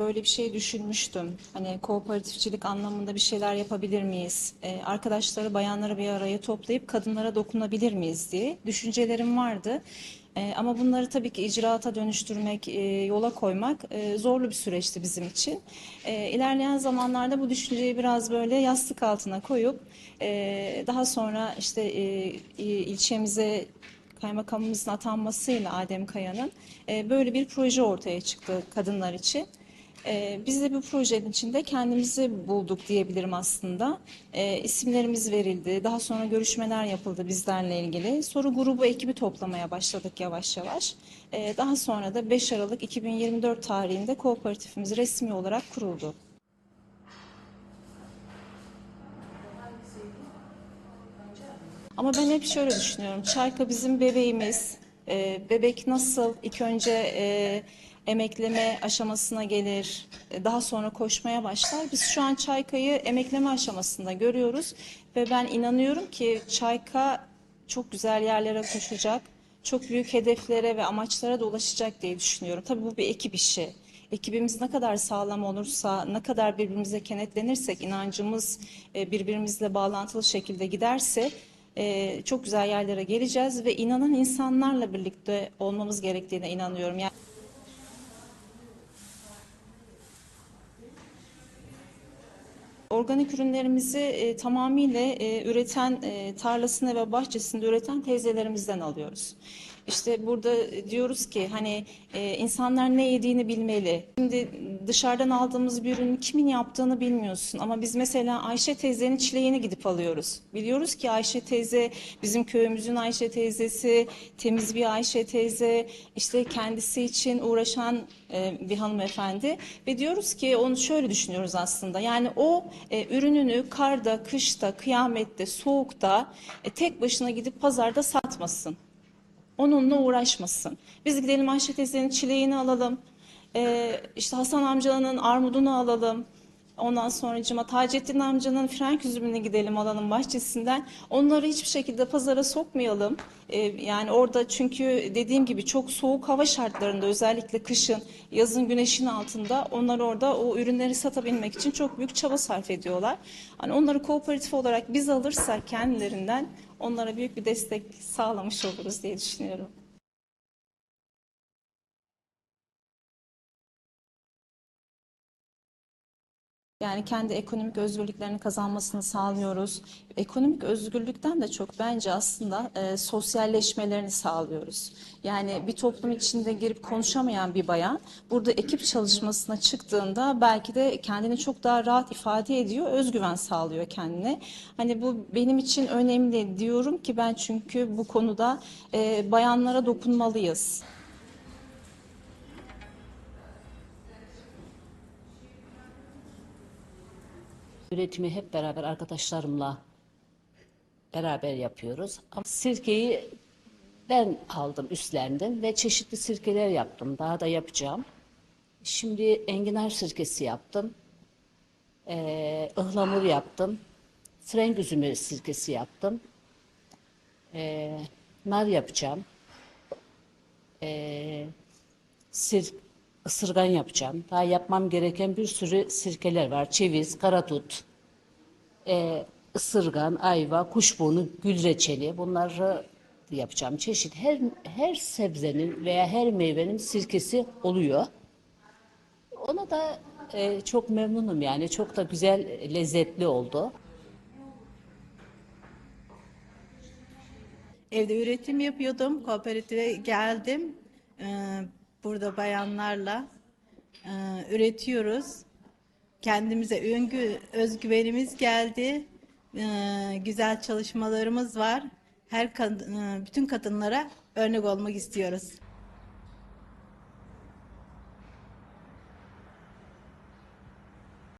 böyle bir şey düşünmüştüm. Hani kooperatifçilik anlamında bir şeyler yapabilir miyiz? Ee, arkadaşları, bayanları bir araya toplayıp kadınlara dokunabilir miyiz diye düşüncelerim vardı. Ee, ama bunları tabii ki icraata dönüştürmek, e, yola koymak e, zorlu bir süreçti bizim için. E, ilerleyen zamanlarda bu düşünceyi biraz böyle yastık altına koyup e, daha sonra işte e, ilçemize kaymakamımızın atanmasıyla Adem Kaya'nın e, böyle bir proje ortaya çıktı kadınlar için. E, biz de bu projenin içinde kendimizi bulduk diyebilirim aslında. E, isimlerimiz verildi. Daha sonra görüşmeler yapıldı bizlerle ilgili. Soru grubu ekibi toplamaya başladık yavaş yavaş. E, daha sonra da 5 Aralık 2024 tarihinde kooperatifimiz resmi olarak kuruldu. Ama ben hep şöyle düşünüyorum. Çayka bizim bebeğimiz. Ee, bebek nasıl ilk önce e, emekleme aşamasına gelir, e, daha sonra koşmaya başlar. Biz şu an Çayka'yı emekleme aşamasında görüyoruz ve ben inanıyorum ki Çayka çok güzel yerlere koşacak, çok büyük hedeflere ve amaçlara da ulaşacak diye düşünüyorum. Tabii bu bir ekip işi. Ekibimiz ne kadar sağlam olursa, ne kadar birbirimize kenetlenirsek, inancımız e, birbirimizle bağlantılı şekilde giderse e, çok güzel yerlere geleceğiz ve inanan insanlarla birlikte olmamız gerektiğine inanıyorum. Yani Organik ürünlerimizi e, tamamıyla e, üreten e, tarlasında ve bahçesinde üreten teyzelerimizden alıyoruz. İşte burada diyoruz ki hani e, insanlar ne yediğini bilmeli. Şimdi dışarıdan aldığımız bir ürünü kimin yaptığını bilmiyorsun ama biz mesela Ayşe teyzenin çileğini gidip alıyoruz. Biliyoruz ki Ayşe teyze bizim köyümüzün Ayşe teyzesi, temiz bir Ayşe teyze, işte kendisi için uğraşan e, bir hanımefendi ve diyoruz ki onu şöyle düşünüyoruz aslında. Yani o e, ürününü karda, kışta, kıyamette, soğukta e, tek başına gidip pazarda satmasın. Onunla uğraşmasın. Biz gidelim Ayşe teyzenin çileğini alalım. Ee, işte Hasan amcanın armudunu alalım. Ondan sonra Taceddin amcanın frenk üzümünü gidelim alalım bahçesinden. Onları hiçbir şekilde pazara sokmayalım. Ee, yani orada çünkü dediğim gibi çok soğuk hava şartlarında özellikle kışın, yazın güneşin altında onlar orada o ürünleri satabilmek için çok büyük çaba sarf ediyorlar. Hani onları kooperatif olarak biz alırsak kendilerinden onlara büyük bir destek sağlamış oluruz diye düşünüyorum. Yani kendi ekonomik özgürlüklerini kazanmasını sağlıyoruz. Ekonomik özgürlükten de çok bence aslında e, sosyalleşmelerini sağlıyoruz. Yani bir toplum içinde girip konuşamayan bir bayan burada ekip çalışmasına çıktığında belki de kendini çok daha rahat ifade ediyor, özgüven sağlıyor kendine. Hani bu benim için önemli diyorum ki ben çünkü bu konuda e, bayanlara dokunmalıyız. Üretimi hep beraber arkadaşlarımla beraber yapıyoruz. Ama sirkeyi ben aldım, üstlendim ve çeşitli sirkeler yaptım. Daha da yapacağım. Şimdi enginar sirkesi yaptım. Ee, ıhlamur yaptım. Frenk üzümü sirkesi yaptım. Ee, nar yapacağım. Ee, sir, ısırgan yapacağım. Daha yapmam gereken bir sürü sirkeler var. Ceviz, karatut, e, ısırgan, ayva, kuşburnu, gül reçeli bunları yapacağım. Çeşit her her sebzenin veya her meyvenin sirkesi oluyor. Ona da e, çok memnunum yani. Çok da güzel, lezzetli oldu. Evde üretim yapıyordum. Kooperatife geldim. Ee, Burada bayanlarla e, üretiyoruz. Kendimize öngü, özgüvenimiz geldi. Ee, Güzel çalışmalarımız var. Her kadın, e, bütün kadınlara örnek olmak istiyoruz.